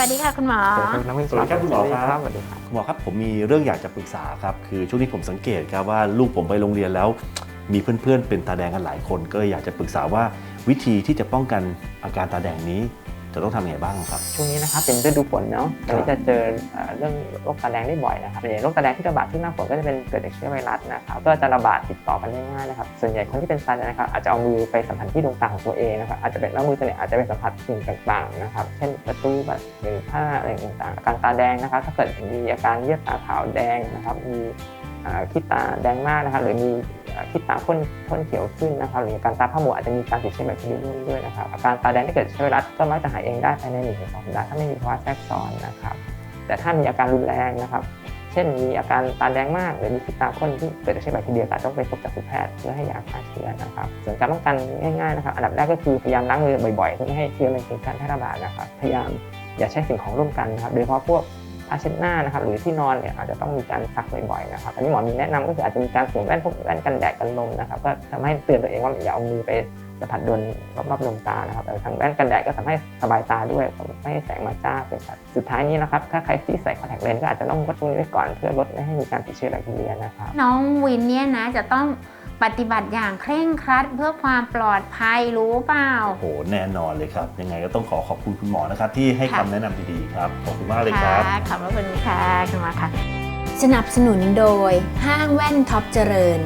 วัสดีค่ะคุณหมอสวัสดีครับน้องวินสวัสดีครับคุณหมอครับ สวัสดีครับคุณหมอครับผมมีเรื่องอยากจะปรึกษาครับคือช่วงนี้ผมสังเกตครับว่าลูกผมไปโรงเรียนแล้ว มีเพื่อนๆเป็นตาแดงกันหลายคน ก็เลยอยากจะปรึกษาว่าวิธีที่จะป้องกันอาการตาแดงนี้ จะต้องทำยังไงบ้างครับ ช่วงนี้นะครับเป็นฤดูฝนเนาะตอนนี้จะเจอเอ่อเรื่องโรคตาแดงได้บ่อยนะครับอย่างโรคตาแดงที่ระบาดที่หน้าฝนก็จะเป็นเกิดจากเชื้อไวรัสนะครับก็จะระบาดติดต่อกันได้ง่ายนะครับ ส่วนใหญ่คนที่เป็นตาแดงนะครับอาจจะเอามือไปสัมผัสที่ดวงตาของตัวเองนะครับอาจจะเป็นแล้วมือตัวเนี้อาจจะไปสัมผัสสิ่งต่างๆนะครับ เช่นประตูบัตรหรือผ้าอะไรต่างๆอาการตาแดงนะครับ ถ้าเกิดมีอาการเยื่อตาขาวแดงนะครับมีอ่าขี้ตาแดงมากนะครับหรือมี อ่าขี้ตาพ่นพ่นเขียวขึ้นนะครับหรืออาการตาผ้ามัวอาจจะมีการติดเชื้อแบคทีเรียร่วมด้วยนะครับอาการตาแดงที่เกิดเชื้อไวรัสก็มักจะหายเองได้ภายใน1-2สัปดาห์ถ้าไม่มีภาวะแทรกซ้อนนะครับ แต่ถ้ามีอาการรุนแรงนะครับเช่นมีอาการตาแดงมาก หรือมีขี้ตาพ่นที่เกิดจากเชื้อแบคทีเรียก็ต้องไปพบจักษุแพทย์เพื่อให้ยาฆ่าเชื้อนะครับ ส่วนการป้องกันง่ายๆนะครับอันดับแรกก็คือพยายามล้างมือบ่อยๆเพื่อไม่ให้เชื้อมันเป็นการแพร่ระบาดนะครับพยายามอย่าใช้สิ่งของร่วมกันนะครับโดยเฉพาะพวก ผ้าเช็ดหน้านะครับหรือที่นอนเนี่ยอาจจะต้องมีการซักบ่อยๆนะครับอันนี้หมอมีแนะนำก็คืออาจจะมีการสวมแว่นพวกแว่นกันแดดกันลมนะครับก็ทำให้เตือนตัวเองว่าอย่าเอามือไปสัมผัสโดนรอบๆดวงตานะครับแต่ทางแว่นกันแดดก็ทำให้สบายตาด้วยไม่ให้แสงมาจ้าเป็นสัตว์สุดท้ายนี้นะครับถ้าใครที่ใส่คอนแทคเลนส์ก็อาจจะต้องงดตรงนี้ไว้ก่อนเพื่อลดไม่ให้มีการติดเชื้อแบคทีเรียนะครับน้องวินเนี่ยนะจะต้อง ปฏิบัติอย่างเคร่งครัดเพื่อความปลอดภัยรู้เปล่า โอ้โห แน่นอนเลยครับ ยังไงก็ต้องขอขอบคุณคุณหมอนะครับ ที่ให้ค่ะคำแนะนำดีๆครับ ขอบคุณมากเลยครับค่ะขอบพระคุณค่ะคุณหมอค่ะ สนับสนุนโดยห้างแว่นท็อปเจริญ